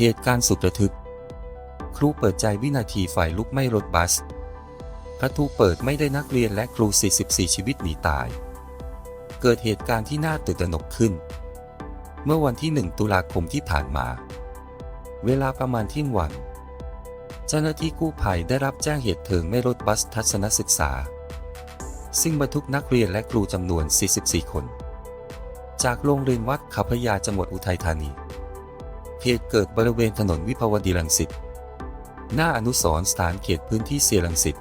เหตุการณ์สุดระทึก ครูเปิดใจวินาทีไฟลุกไหม้รถบัสประตูเปิดไม่ได้นักเรียนและครู 44 ชีวิตหนีตาย เกิดเหตุการณ์ที่น่าตื่นตระหนกขึ้น เมื่อวันที่ 1 ตุลาคมที่ผ่านมา เวลาประมาณเที่ยงวัน เจ้าหน้าที่กู้ภัยได้รับแจ้งเหตุเพลิงไหม้รถบัสทัศนศึกษา ซึ่งบรรทุกนักเรียนและครูจำนวน 44 คน จากโรงเรียนวัดขัพยาจังหวัดอุทัยธานี เหตุเกิดบริเวณถนนวิภาวดีรังสิต หน้าอนุสรสถานเขตพื้นที่เสียรังสิต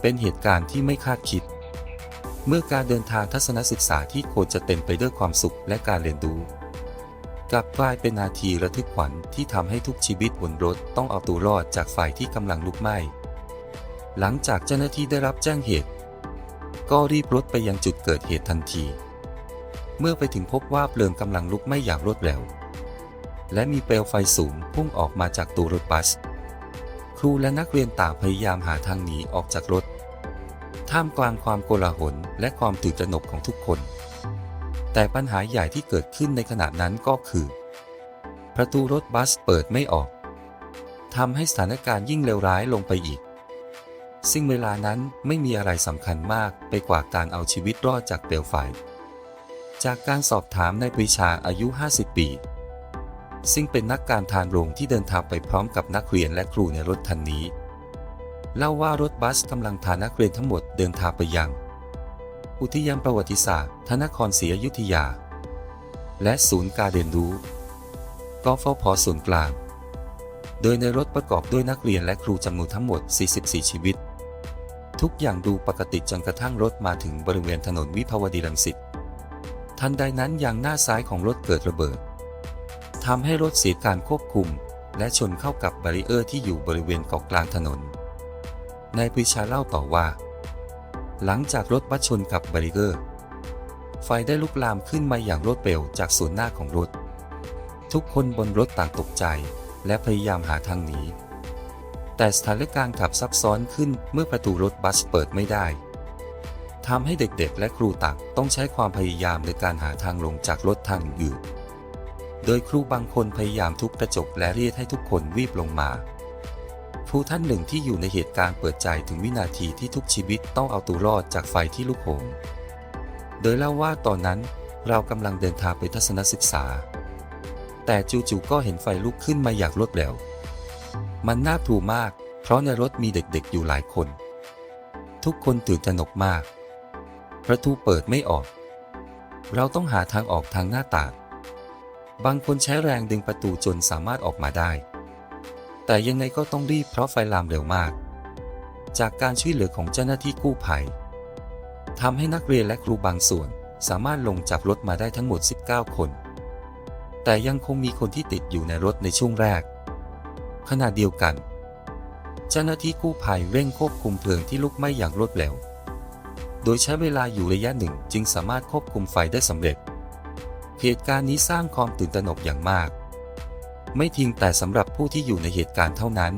เป็นเหตุการณ์ที่ไม่คาดคิด เมื่อการเดินทางทัศนศึกษาที่ควรจะเต็มไปด้วยความสุขและการเรียนรู้ กลับกลายเป็นนาทีระทึกขวัญที่ทำให้ทุกชีวิตบนรถต้องเอาตัวรอดจากไฟที่กำลังลุกไหม้ หลังจากเจ้าหน้าที่ได้รับแจ้งเหตุ ก็รีบรถไปยังจุดเกิดเหตุทันที เมื่อไปถึงพบว่าเพลิงกำลังลุกไหม้อย่างรวดเร็ว และมีเปลวไฟสูงพุ่งออกมาจากตัวรถบัส ครูและนักเรียนต่างพยายามหาทางหนีออกจากรถ ท่ามกลางความโกลาหลและความตื่นตระหนกของทุกคน แต่ปัญหาใหญ่ที่เกิดขึ้นในขณะนั้นก็คือ ประตูรถบัสเปิดไม่ออกทำให้สถานการณ์ยิ่งเลวร้ายลงไปอีก ซึ่งเวลานั้นไม่มีอะไรสำคัญมากไปกว่าการเอาชีวิตรอดจากเปลวไฟ จากการสอบถามนายปรีชาอายุ 50 ปี ซึ่งเป็นนักการทานโรงที่เดินทางไปพร้อมกับนักเรียนและครูในรถคันนี้ เล่าว่ารถบัสกำลังพานักเรียนทั้งหมดเดินทางไปยัง อุทยานประวัติศาสตร์ธนครศรีอยุธยา และศูนย์การเรียนรู้กฟผส่วนกลาง โดยในรถประกอบด้วยนักเรียนและครูจำนวนทั้งหมด 44 ชีวิต ทุกอย่างดูปกติจนกระทั่งรถมาถึงบริเวณถนนวิภาวดีรังสิตทันใดนั้นยางหน้าซ้ายของรถเกิดระเบิด ทำให้รถเสียการควบคุม และชนเข้ากับบาริเออร์ที่อยู่บริเวณเกาะกลางถนน นายปรีชาเล่าต่อว่า หลังจากรถบัสชนกับบาริเออร์ ไฟได้ลุกลามขึ้นมาอย่างรวดเร็วจากส่วนหน้าของรถ ทุกคนบนรถต่างตกใจ และพยายามหาทางหนีแต่สถานการณ์กลับซับซ้อนขึ้นเมื่อประตูรถบัสเปิดไม่ได้ทำให้เด็กๆ และครูต่างต้องใช้ความพยายามในการหาทางลงจากรถทางอื่น โดยครูบางคนพยายามทุบกระจกและเรียกให้ทุกคนรีบลงมา ครูท่านหนึ่งที่อยู่ในเหตุการณ์เปิดใจถึงวินาทีที่ทุกชีวิตต้องเอาตัวรอดจากไฟที่ลุกโหม โดยเล่าว่าตอนนั้นเรากำลังเดินทางไปทัศนศึกษา แต่จู่ๆก็เห็นไฟลุกขึ้นมาอย่างรวดเร็ว มันน่ากลัวมาก เพราะในรถมีเด็กๆอยู่หลายคน ทุกคนตื่นตระหนกมาก ประตูเปิดไม่ออก เราต้องหาทางออกทางหน้าต่าง บางคนใช้แรงดึงประตูจนสามารถออกมาได้ แต่ยังไงก็ต้องรีบเพราะไฟลามเร็วมาก จากการช่วยเหลือของเจ้าหน้าที่กู้ภัยทำให้นักเรียนและครูบางส่วนสามารถลงจากรถมาได้ทั้งหมด 19 คน แต่ยังคงมีคนที่ติดอยู่ในรถในช่วงแรก ขณะเดียวกัน เจ้าหน้าที่กู้ภัยเร่งควบคุมเพลิงที่ลุกไหม้อย่างรวดเร็ว โดยใช้เวลาอยู่ระยะหนึ่งจึงสามารถควบคุมไฟได้สำเร็จ เหตุการณ์นี้สร้างความตื่นตระหนกอย่างมาก ไม่เพียงแต่สำหรับผู้ที่อยู่ในเหตุการณ์เท่านั้น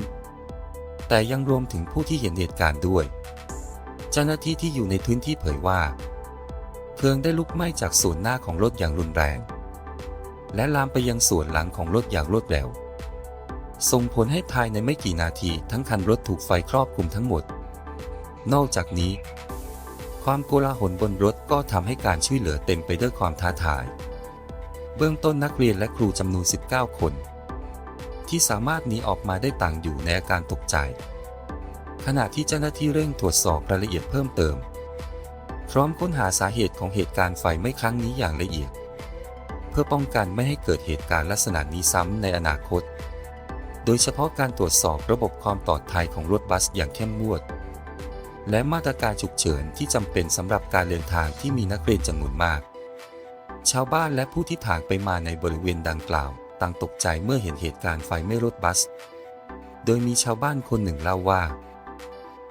แต่ยังรวมถึงผู้ที่เห็นเหตุการณ์ด้วย เจ้าหน้าที่ที่อยู่ในพื้นที่เผยว่า เพลิงได้ลุกไหม้จากส่วนหน้าของรถอย่างรุนแรง และลามไปยังส่วนหลังของรถอย่างรวดเร็ว ส่งผลให้ภายในไม่กี่นาทีทั้งคันรถถูกไฟครอบคลุมทั้งหมด นอกจากนี้ความโกลาหลบนรถก็ทำให้การช่วยเหลือเต็มไปด้วยความท้าทาย เบื้องต้นนักเรียนและครูจำนวน 19 คน ที่สามารถหนีออกมาได้ต่างอยู่ในอาการตกใจ ขณะที่เจ้าหน้าที่เร่งตรวจสอบรายละเอียดเพิ่มเติม พร้อมค้นหาสาเหตุของเหตุการณ์ไฟไหม้ครั้งนี้อย่างละเอียด เพื่อป้องกันไม่ให้เกิดเหตุการณ์ลักษณะนี้ซ้ำในอนาคต โดยเฉพาะการตรวจสอบระบบความปลอดภัยของรถบัสอย่างเข้มงวด และมาตรการฉุกเฉินที่จำเป็นสำหรับการเดินทางที่มีนักเรียนจำนวนมาก ชาวบ้านและผู้ที่ผ่านไปมาในบริเวณดังกล่าว ต่างตกใจเมื่อเห็นเหตุการณ์ไฟไหม้รถบัส โดยมีชาวบ้านคนหนึ่งเล่าว่า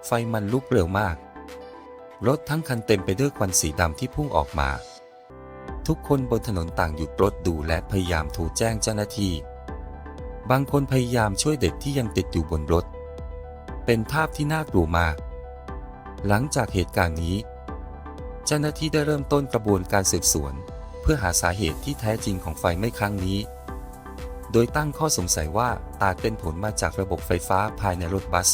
ไฟมันลุกเร็วมาก รถทั้งคันเต็มไปด้วยควันสีดำที่พุ่งออกมา ทุกคนบนถนนต่างหยุดรถดูและพยายามโทรแจ้งเจ้าหน้าที่ บางคนพยายามช่วยเด็กที่ยังติดอยู่บนรถ เป็นภาพที่น่ากลัวมาก หลังจากเหตุการณ์นี้ เจ้าหน้าที่ได้เริ่มต้นกระบวนการสืบสวน เพื่อหาสาเหตุที่แท้จริงของไฟไหม้ครั้งนี้ โดยตั้งข้อสงสัยว่าอาจเป็นผลมาจากระบบไฟฟ้าภายในรถบัส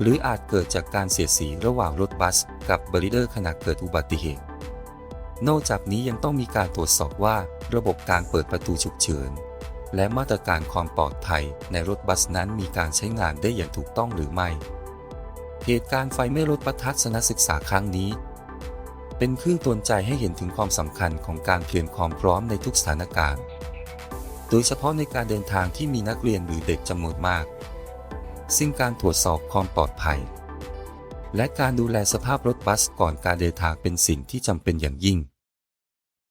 หรืออาจเกิดจากการเสียดสีระหว่างรถบัส กับบริเดอร์ขณะเกิดอุบัติเหตุ นอกจากนี้ยังต้องมีการตรวจสอบว่าระบบการเปิดประตูฉุกเฉินและมาตรการความปลอดภัยในรถบัสนั้นมีการใช้งานได้อย่างถูกต้องหรือไม่ เหตุการณ์ไฟไหม้รถประทัศนศึกษาครั้งนี้ เป็นเครื่องตือนใจให้เห็นถึงความสำคัญของการเตรียมความพร้อมในทุกสถานการณ์ โดยเฉพาะในการเดินทางที่มีนักเรียนหรือเด็กจำนวนมาก ซึ่งการตรวจสอบความปลอดภัย และการดูแลสภาพรถบัสก่อนการเดินทางเป็นสิ่งที่จำเป็นอย่างยิ่ง